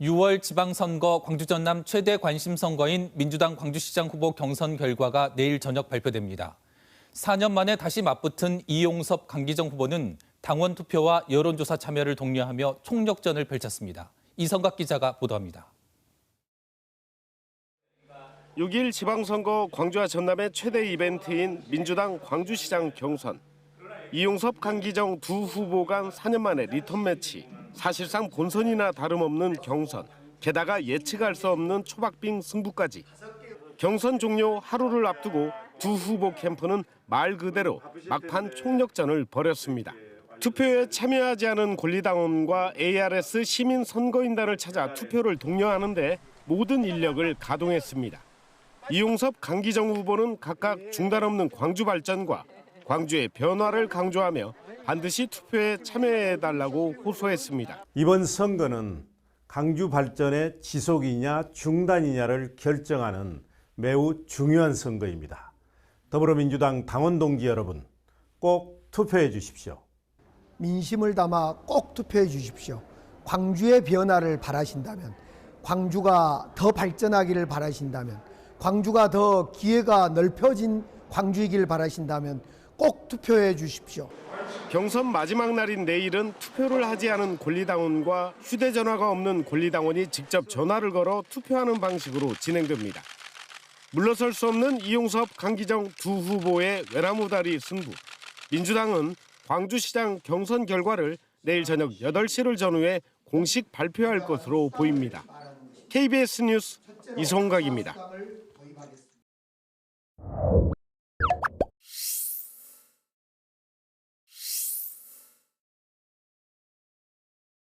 6월 지방선거 광주 전남 최대 관심 선거인 민주당 광주시장 후보 경선 결과가 내일 저녁 발표됩니다. 4년 만에 다시 맞붙은 이용섭 강기정 후보는 당원 투표와 여론조사 참여를 독려하며 총력전을 펼쳤습니다. 이성각 기자가 보도합니다. 6일 지방선거 광주와 전남의 최대 이벤트인 민주당 광주시장 경선. 이용섭, 강기정 두 후보 간 4년 만에 리턴 매치. 사실상 본선이나 다름없는 경선. 게다가 예측할 수 없는 초박빙 승부까지. 경선 종료 하루를 앞두고 두 후보 캠프는 말 그대로 막판 총력전을 벌였습니다. 투표에 참여하지 않은 권리당원과 ARS 시민 선거인단을 찾아 투표를 독려하는데 모든 인력을 가동했습니다. 이용섭, 강기정 후보는 각각 중단 없는 광주 발전과 광주의 변화를 강조하며 반드시 투표에 참여해달라고 호소했습니다. 이번 선거는 강주 발전의 지속이냐 중단이냐를 결정하는 매우 중요한 선거입니다. 더불어민주당 당원 동지 여러분, 꼭 투표해 주십시오. 민심을 담아 꼭 투표해 주십시오. 광주의 변화를 바라신다면, 광주가 더 발전하기를 바라신다면, 광주가 더 기회가 넓혀진 광주이길 바라신다면 꼭 투표해 주십시오. 경선 마지막 날인 내일은 투표를 하지 않은 권리당원과 휴대전화가 없는 권리당원이 직접 전화를 걸어 투표하는 방식으로 진행됩니다. 물러설 수 없는 이용섭, 강기정 두 후보의 외나무다리 승부. 민주당은 광주시장 경선 결과를 내일 저녁 8시를 전후에 공식 발표할 것으로 보입니다. KBS 뉴스 이성각입니다.